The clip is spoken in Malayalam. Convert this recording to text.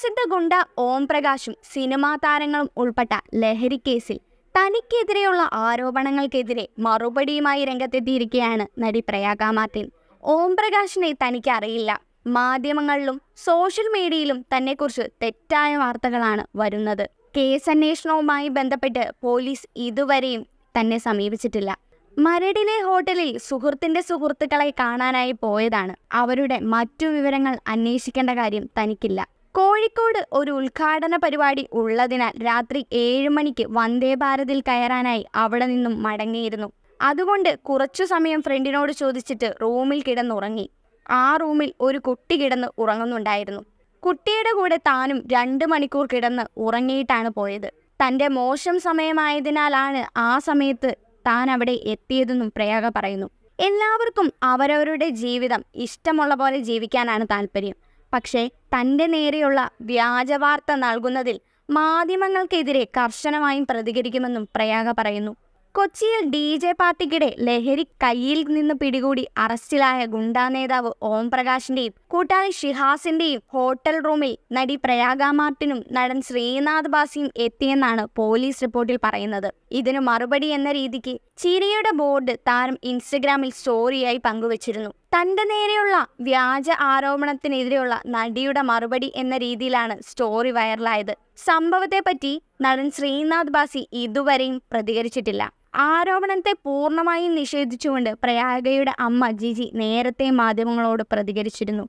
കുപ്രസിദ്ധ ഗുണ്ട ഓം പ്രകാശും സിനിമാ താരങ്ങളും ഉൾപ്പെട്ട ലഹരി കേസിൽ തനിക്കെതിരെയുള്ള ആരോപണങ്ങൾക്കെതിരെ മറുപടിയുമായി രംഗത്തെത്തിയിരിക്കുകയാണ് നടി പ്രയാഗ മാർട്ടിൻ ഓം പ്രകാശിനെ തനിക്ക് അറിയില്ല മാധ്യമങ്ങളിലും സോഷ്യൽ മീഡിയയിലും തന്നെക്കുറിച്ച് തെറ്റായ വാർത്തകളാണ് വരുന്നത്. കേസ് അന്വേഷണവുമായി ബന്ധപ്പെട്ട് പോലീസ് ഇതുവരെയും തന്നെ സമീപിച്ചിട്ടില്ല. മരടിലെ ഹോട്ടലിൽ സുഹൃത്തിന്റെ സുഹൃത്തുക്കളെ കാണാനായി പോയതാണ്. അവരുടെ മറ്റു വിവരങ്ങൾ അന്വേഷിക്കേണ്ട കാര്യം തനിക്കില്ല. കോഴിക്കോട് ഒരു ഉദ്ഘാടന പരിപാടി ഉള്ളതിനാൽ രാത്രി ഏഴ് മണിക്ക് വന്ദേ ഭാരതിൽ കയറാനായി അവിടെ നിന്നും മടങ്ങിയിരുന്നു. അതുകൊണ്ട് കുറച്ചു സമയം ഫ്രണ്ടിനോട് ചോദിച്ചിട്ട് റൂമിൽ കിടന്നുറങ്ങി. ആ റൂമിൽ ഒരു കുട്ടി കിടന്ന് ഉറങ്ങുന്നുണ്ടായിരുന്നു. കുട്ടിയുടെ കൂടെ താനും രണ്ട് മണിക്കൂർ കിടന്ന് ഉറങ്ങിയിട്ടാണ് പോയത്. തന്റെ മോശം സമയമായതിനാലാണ് ആ സമയത്ത് താൻ അവിടെ എത്തിയതെന്നും പ്രയാഗ പറയുന്നു. എല്ലാവർക്കും അവരവരുടെ ജീവിതം ഇഷ്ടമുള്ള പോലെ ജീവിക്കാനാണ് താല്പര്യം. പക്ഷേ തന്റെ നേരെയുള്ള വ്യാജവാർത്ത നൽകുന്നതിൽ മാധ്യമങ്ങൾക്കെതിരെ കർശനമായും പ്രതികരിക്കുമെന്നും പ്രയാഗ പറയുന്നു. കൊച്ചിയിൽ ഡി ജെ പാർട്ടിക്കിടെ ലഹരി കയ്യിൽ നിന്ന് പിടികൂടി അറസ്റ്റിലായ ഗുണ്ടാ നേതാവ് ഓം പ്രകാശിന്റെയും കൂട്ടാളി ഷിഹാസിന്റെയും ഹോട്ടൽ റൂമിൽ നടി പ്രയാഗ മാർട്ടിനും നടൻ ശ്രീനാഥ് ബാസിയും എത്തിയെന്നാണ് പോലീസ് റിപ്പോർട്ടിൽ പറയുന്നത്. ഇതിനു മറുപടി എന്ന രീതിക്ക് ചിരിയുടെ ബോർഡ് താരം ഇൻസ്റ്റഗ്രാമിൽ സ്റ്റോറിയായി പങ്കുവച്ചിരുന്നു. തന്റെ നേരെയുള്ള വ്യാജ ആരോപണത്തിനെതിരെയുള്ള നടിയുടെ മറുപടി എന്ന രീതിയിലാണ് സ്റ്റോറി വൈറലായത് സംഭവത്തെപ്പറ്റി നടൻ ശ്രീനാഥ് ബാസി ഇതുവരെയും പ്രതികരിച്ചിട്ടില്ല ആരോപണത്തെ പൂർണമായും നിഷേധിച്ചുകൊണ്ട് പ്രയാഗയുടെ അമ്മ ജിജി നേരത്തെ മാധ്യമങ്ങളോട് പ്രതികരിച്ചിരുന്നു.